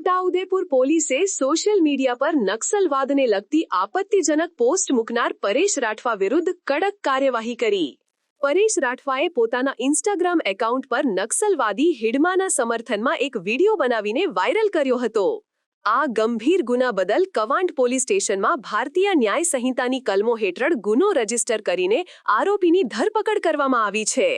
છોટાઉદેપુર પોલીસે social media પર નક્સલવાદને લગતી આપત્તિજનક પોસ્ટ મૂકનાર પરેશ રાઠવા વિરુદ્ધ કડક કાર્યવાહી કરી. પરેશ રાઠવાએ પોતાના ઇન્સ્ટાગ્રામ એકાઉન્ટ પર નક્સલવાદી હિડમાના સમર્થનમાં એક વીડિયો બનાવીને વાયરલ કર્યો હતો. આ ગંભીર ગુના બદલ કવાંટ પોલીસ સ્ટેશનમાં ભારતીય ન્યાય સંહિતાની કલમો હેઠળ ગુનો રજિસ્ટર કરીને આરોપીની ધરપકડ કરવામાં આવી છે.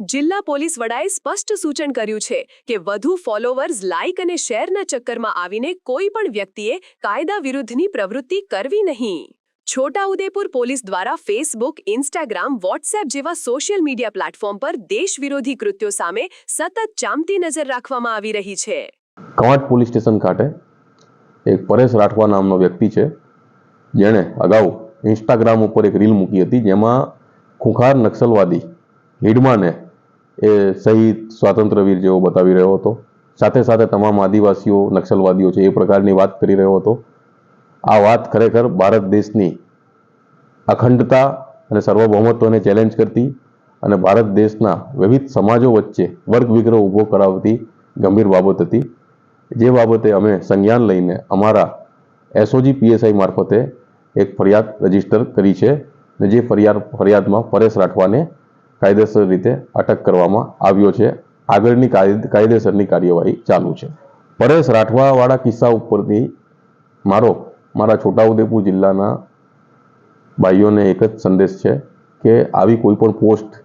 જિલ્લા પોલીસ વડાએ સ્પષ્ટ સૂચન કર્યું છે કે વધુ ફોલોવર્સ લાઇક અને શેરના ચક્કરમાં આવીને કોઈ પણ વ્યક્તિએ કાયદા વિરુદ્ધની પ્રવૃત્તિ કરવી નહીં. છોટાઉદેપુર પોલીસ દ્વારા ફેસબુક ઇન્સ્ટાગ્રામ વોટ્સએપ જેવા સોશિયલ મીડિયા પ્લેટફોર્મ પર દેશ વિરોધી કૃત્યો સામે સતત ચામતી નજર રાખવામાં આવી રહી છે. કવાંટ પોલીસ સ્ટેશન ખાતે એક પરેશ રાઠવા નામનો વ્યક્તિ છે. જેણે અગાઉ ઇન્સ્ટાગ્રામ ઉપર એક રીલ મૂકી હતી જેમાં ખુખાર નક્સલવાદી હિડમાને એ શહીદ સ્વાતંત્ર્યવીર જેવો બતાવી રહ્યો હતો. સાથે સાથે તમામ આદિવાસીઓ, નક્સલવાદીઓ છે એ પ્રકારની વાત કરી રહ્યો હતો. આ વાત ખરેખર ભારત દેશની અખંડતા અને સર્વભૌમત્વને ચેલેન્જ કરતી અને ભારત દેશના વિવિધ સમાજો વચ્ચે વર્ગ વિગ્રહ ઊભો કરાવતી ગંભીર બાબત હતી. જે બાબતે અમે સંજ્ઞાન લઈને અમારા એસઓજી પીએસઆઈ મારફતે એક ફરિયાદ રજિસ્ટર કરી છે ને જે ફરિયાદ ફરિયાદમાં પરેશ રાઠવાને કાયદેસર રીતે અટક કરવામાં આવ્યો છે. આગળની કાયદ- કાયદેસરની કાર્યવાહી ચાલુ છે. પરેશ રાઠવાવાળા કિસ્સા ઉપરથી મારો, મારા છોટાઉદેપુર જિલ્લાના ભાઈઓને એક જ સંદેશ છે કે આવી કોઈ પણ પોસ્ટ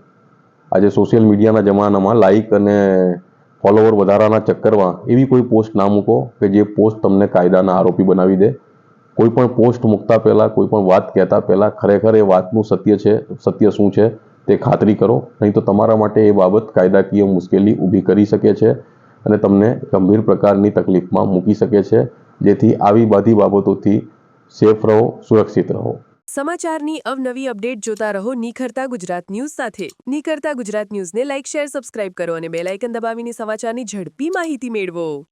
આજે સોશિયલ મીડિયાના જમાનામાં લાઈક અને ફોલોવર વધારાના ચક્કરમાં એવી કોઈ પોસ્ટ ના મૂકો કે જે પોસ્ટ તમને કાયદાના આરોપી બનાવી દે. કોઈ પણ પોસ્ટ મૂકતા પહેલાં, કોઈ પણ વાત કહેતા પહેલાં ખરેખર એ વાતનું સત્ય છે, સત્ય શું છે? તે ખાતરી કરો. નહીં તો તમારા માટે એ બાબત કાયદાકીય મુશ્કેલી ઊભી કરી શકે છે અને તમને ગંભીર પ્રકારની તકલીફમાં મૂકી શકે છે. જેથી આવી બધી બાબતોથી સેફ રહો, સુરક્ષિત રહો. સમાચારની અવનવી અપડેટ જોતા રહો નિખરતા ગુજરાત ન્યૂઝ સાથે. નિખરતા ગુજરાત ન્યૂઝને લાઇક, શેર, સબસ્ક્રાઇબ કરો અને બેલ આઇકન દબાવીને સમાચારની ઝડપી માહિતી મેળવો.